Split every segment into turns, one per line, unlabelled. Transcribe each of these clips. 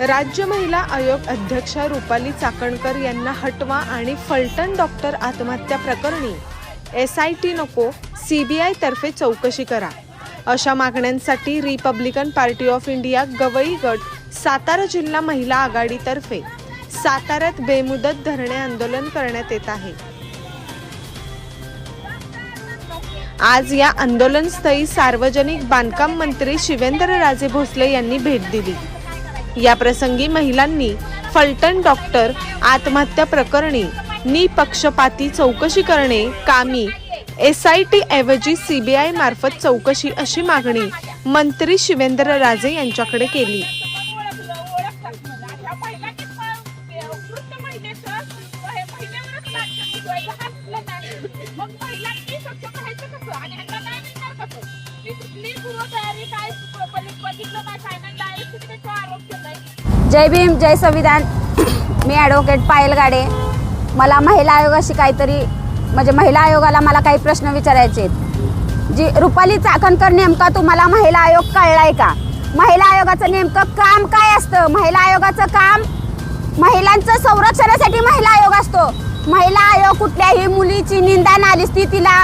राज्य महिला आयोग अध्यक्षा रुपाली चाकणकर यांना हटवा आणि फलटण डॉक्टर आत्महत्या प्रकरणी एस आय टी नको सी बी आयतर्फे चौकशी करा. अशा मागण्यांसाठी Republican Party of India Gavai गट सातारा जिल्हा महिला आघाडीतर्फे साताऱ्यात बेमुदत धरणे आंदोलन करण्यात येत आहे. आज या आंदोलनस्थळी सार्वजनिक बांधकाम मंत्री शिवेंद्रराजे भोसले यांनी भेट दिली. या प्रसंगी महिलांनी फलटण डॉक्टर आत्महत्या प्रकरणी निपक्षपाती चौकशी करणे कामी एस आय टी ऐवजी सीबीआय मार्फत चौकशी अशी मागणी मंत्री शिवेंद्र राजे यांच्याकडे केली.
जय भीम जय संविधान. मी ॲडव्होकेट पायल गाडे मला महिला आयोगाशी काहीतरी म्हणजे महिला आयोगाला मला काही प्रश्न विचारायचे आहेत. जी रुपाली चाकणकर नेमका तुम्हाला महिला आयोग कळलाय का? महिला आयोगाचं नेमकं काम काय असतं? महिला आयोगाचं काम महिलांचं संरक्षणासाठी महिला आयोग असतो. महिला आयोग कुठल्याही मुलीची निंदा नालीस ती तिला.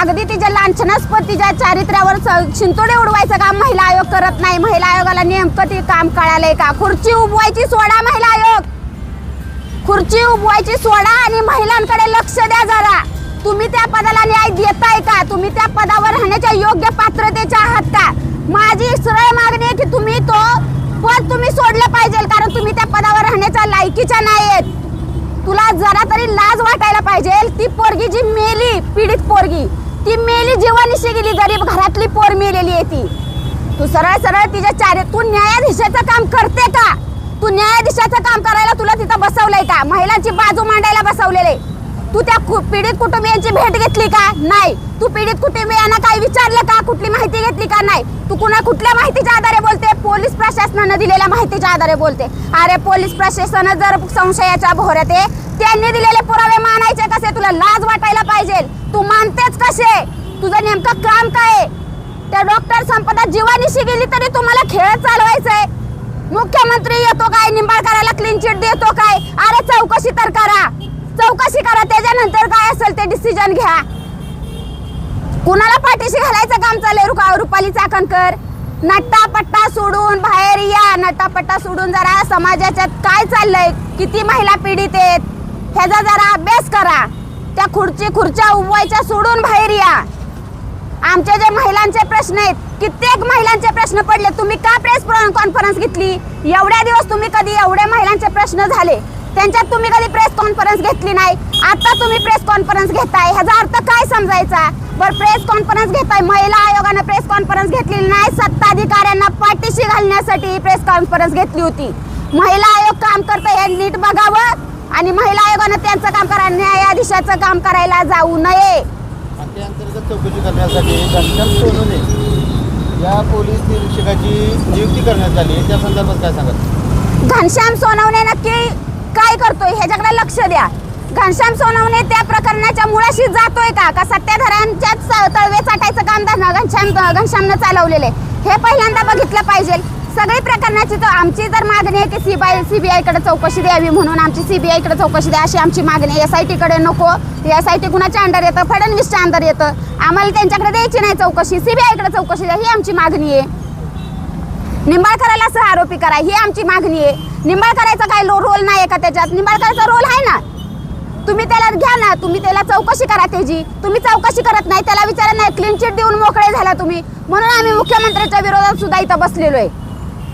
अगदी तिच्या लांछनास्पद तिच्या चारित्र्यावर शिंतोडे उडवायचं काम महिला आयोग करत नाही. महिला आयोगाला नेमकं ते काम कळालंय का? खुर्ची उभवायची सोडा महिला आयोग. खुर्ची उभवायची सोडा आणि महिलांकडे लक्ष द्या जरा. तुम्ही त्या पदाला न्याय देताय का? तुम्ही त्या पदावर राहण्याच्या योग्य पात्रतेच्या आहात का? माझी सरळ मागणी आहे की तुम्ही तो पद तुम्ही सोडलं पाहिजे कारण तुम्ही त्या पदावर राहण्याच्या लायकीच्या नाही आहेत तुला जरा तरी लाज वाटायला पाहिजे. ती पोरगी जी मेली पीडित पोरगी ती मेली जीवानिशी गेली गरीब घरातली पोर मेलेली आहे ती. तू सरळ सरळ तिच्या चारे तू न्यायाधीशाचं काम करते का? तू न्यायाधीशाचं काम करायला तुला तिथं बसवलंय का? महिलांची बाजू मांडायला बसवलेले. तू त्या पीडित कुटुंबियांची भेट घेतली का? नाही. तू पीडित कुटुंबियांना काही विचारलं का? कुठली माहिती घेतली का? नाही. तू कुणा कुठल्या माहितीच्या आधारे बोलते? पोलीस प्रशासनानं दिलेल्या माहितीच्या आधारे बोलते. अरे पोलीस प्रशासन जर संशयाच्या भोऱ्यात आहे त्यांनी दिलेले पुरावे मानायचे कसे? तुला लाज वाटायला पाहिजे. तू मानतेच कसे? तुझं नेमकं काम काय आहे? त्या डॉक्टर संपदा जीवानिशी गेली तरी तुम्हाला खेळ चालवायचंय. मुख्यमंत्री येतो काय? निंबाळकराला क्लीन चिट देतो काय? अरे चौकशी तर करा चौकशी करा त्याच्यानंतर काय असेल ते घ्या. कुणाला पाठीशी घालायचं काम चाललंय? रुका रुपाली चाकणकर नट्टापट्टा सोडून बाहेर या. नट्टापट्टा सोडून जरा समाजाच्यात काय चाललंय? किती महिला पीडित आहेत? ह्याचा जरा अभ्यास करा. त्या खुर्ची खुर्च्या उभवायच्या सोडून बाहेर या. आमचे जे महिलांचे प्रश्न आहेत कित्येक महिलांचे प्रश्न पडले. तुम्ही का प्रेस कॉन्फरन्स घेतली? एवढ्या दिवस तुम्ही कधी एवढे महिलांचे प्रश्न झाले? त्यांच्यात तुम्ही कधी प्रेस कॉन्फरन्स घेतली नाही. आता तुम्ही प्रेस कॉन्फरन्स घेताय. ह्याचा अर्थ काय समजायचा? बरं प्रेस कॉन्फरन्स घेताय. महिला आयोगानं प्रेस कॉन्फरन्स घेतलेली नाही. सत्ताधिकाऱ्यांना पाठीशी घालण्यासाठी प्रेस कॉन्फरन्स घेतली होती. महिला आयोग काम करतंय. हे नीट बघावं. आणि महिला आयोगानं त्यांचं काम करा. न्यायाधीशाचं काम करायला जाऊ नये.
अंतर्गत चौकशी करण्यासाठी या पोलीस निरीक्षकाची नियुक्ती करण्यात आली. त्या संदर्भात काय सांगाल?
घनश्याम सोनवणे नक्की. काय करतोय ह्याच्याकडे लक्ष द्या. घनश्याम सोनवणे त्या प्रकरणाच्या मुळाशी जातोय का? का सत्ताधाऱ्यांच्याच तळवे चाटायचं काम घनश्याम घनश्यामनं चालवलेलं? हे पहिल्यांदा बघितलं पाहिजे. सगळी प्रकरणाची तर आमची तर मागणी आहे की सीबीआय सीबीआयकडे चौकशी द्यावी म्हणून आमची सीबीआयकडे चौकशी द्या अशी आमची मागणी एस आय टीकडे नको. एस आय टी कुणाच्या अंडर येतं? फडणवीसच्या अंडर येतं. आम्हाला त्यांच्याकडे द्यायची नाही चौकशी. सीबीआयकडे चौकशी द्या ही आमची मागणी आहे. निंबाळकराला सह आरोपी करा ही आमची मागणी आहे. निंबाळकराचा काय रोल नाही आहे का त्याच्यात? निंबाळकराचा रोल आहे ना? तुम्ही त्याला घ्या ना तुम्ही त्याला चौकशी करा त्याची तुम्ही चौकशी करत नाही त्याला विचारा नाही क्लीन चिट देऊन मोकळे झाला तुम्ही. म्हणून आम्ही मुख्यमंत्र्यांच्या विरोधात सुद्धा इथं बसलेलो आहे.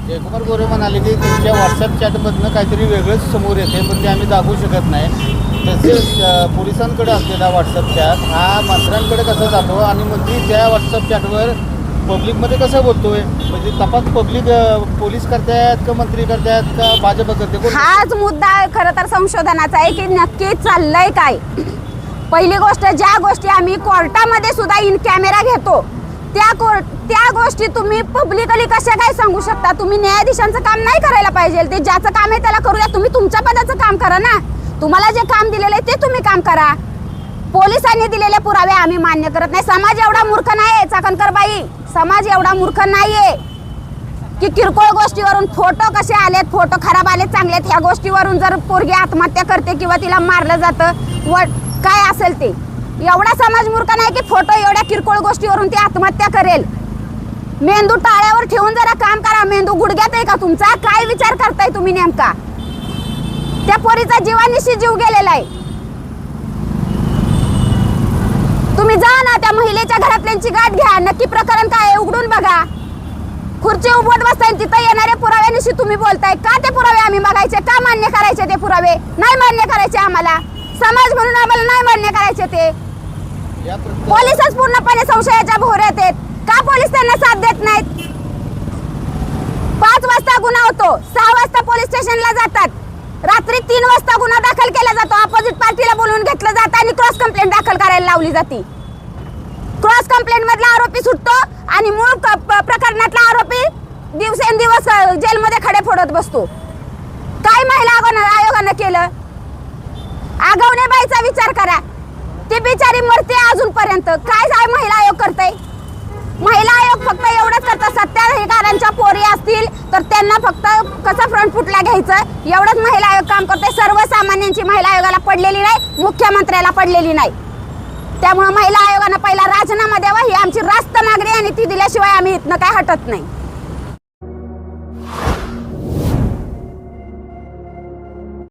जयकुमार गोरे म्हणाले की तुमच्या व्हॉट्सअप चॅटमधनं काहीतरी वेगळंच समोर येते पण ते आम्ही दाखवू शकत नाही. तसेच पोलिसांकडे असलेला व्हॉट्सअप चॅट हा मंत्र्यांकडे कसा जातो? आणि मंत्री त्या व्हॉट्सअप चॅटवर पब्लिकमध्ये कसं बोलतोय? म्हणजे तपास पब्लिक पोलीस करतायत का मंत्री करतायत का भाजप करते
हाच मुद्दा खरं तर संशोधनाचा. आहे की नक्की चाललंय काय? पहिली गोष्ट ज्या गोष्टी आम्ही कोर्टामध्ये सुद्धा इन कॅमेरा घेतो त्या कोर्ट त्या गोष्टी तुम्ही पब्लिकली कशा काय सांगू शकता? तुम्ही न्यायाधीशांचं काम नाही करायला पाहिजे. ते ज्याचं काम आहे त्याला करूया. तुम्ही तुमच्या पदाचं काम करा ना. तुम्हाला जे काम दिलेलं आहे ते तुम्ही काम करा. पोलिसांनी दिलेले पुरावे आम्ही मान्य करत नाही. समाज एवढा मूर्ख नाही चाकणकर बाई समाज एवढा मूर्ख नाहीये की किरकोळ गोष्टीवरून फोटो कसे आलेत फोटो खराब आलेत चांगले आहेत ह्या गोष्टीवरून जर पोरगी आत्महत्या करते किंवा तिला मारलं जातं व काय असेल ते? एवढा समाज मूर्ख नाही की फोटो एवढ्या किरकोळ गोष्टीवरून ती आत्महत्या करेल. मेंदू टाळ्यावर ठेवून जरा काम करा. मेंदू गुडघ्यात आहे का तुमचा? काय विचार करताय तुम्ही नेमका? त्या पोरीचा जीवानिशी जीव गेलेला आहे. तुम्ही जा ना त्या महिलेच्या घरातल्यांची गाठ घ्या. नक्की प्रकरण काय आहे उघडून बघा. खुर्ची उभट बसताय आणि तिथं येणाऱ्या पुराव्यानिशी तुम्ही बोलताय. का ते पुरावे आम्ही बघायचे? का मान्य करायचे ते पुरावे? नाही मान्य करायचे आम्हाला. समाज म्हणून आम्हाला नाही मान्य करायचे ते. पोलिसच पूर्णपणे संशयाच्या भोवऱ्यात आहेत. का पोलीस त्यांना साथ देत नाहीत? पाच वाजता गुन्हा होतो. सहा वाजता पोलीस स्टेशनला जातात. रात्री तीन वाजता गुन्हा दाखल केला जातो. अपोजिट पार्टीला बोलवून घेतलं जातं आणि क्रॉस कंप्लेंट दाखल करायला लावली जाते. क्रॉस कंप्लेंट मधला आरोपी सुटतो आणि मूळ प्रकरणातला आरोपी दिवसेंदिवस जेलमध्ये खडे फोडत बसतो. काय महिला आयोगानं आयोगानं केलं? आगवणे बाईचा विचार करा. ती बिचारी मरते अजूनपर्यंत. काय काय महिला आयोग करते महिला आयोग फक्त एवढंच करतं सत्ताधिकाऱ्यांच्या पोरी असतील तर त्यांना फक्त कसं फ्रंट फुटला घ्यायचं? एवढंच महिला आयोग काम करते सर्वसामान्यांची महिला आयोगाला पडलेली नाही मुख्यमंत्र्याला पडलेली नाही. त्यामुळे महिला आयोगानं पहिला राजीनामा द्यावा ही आमची रास्त मागणी आणि ती दिल्याशिवाय आम्ही इथनं काय हटत नाही.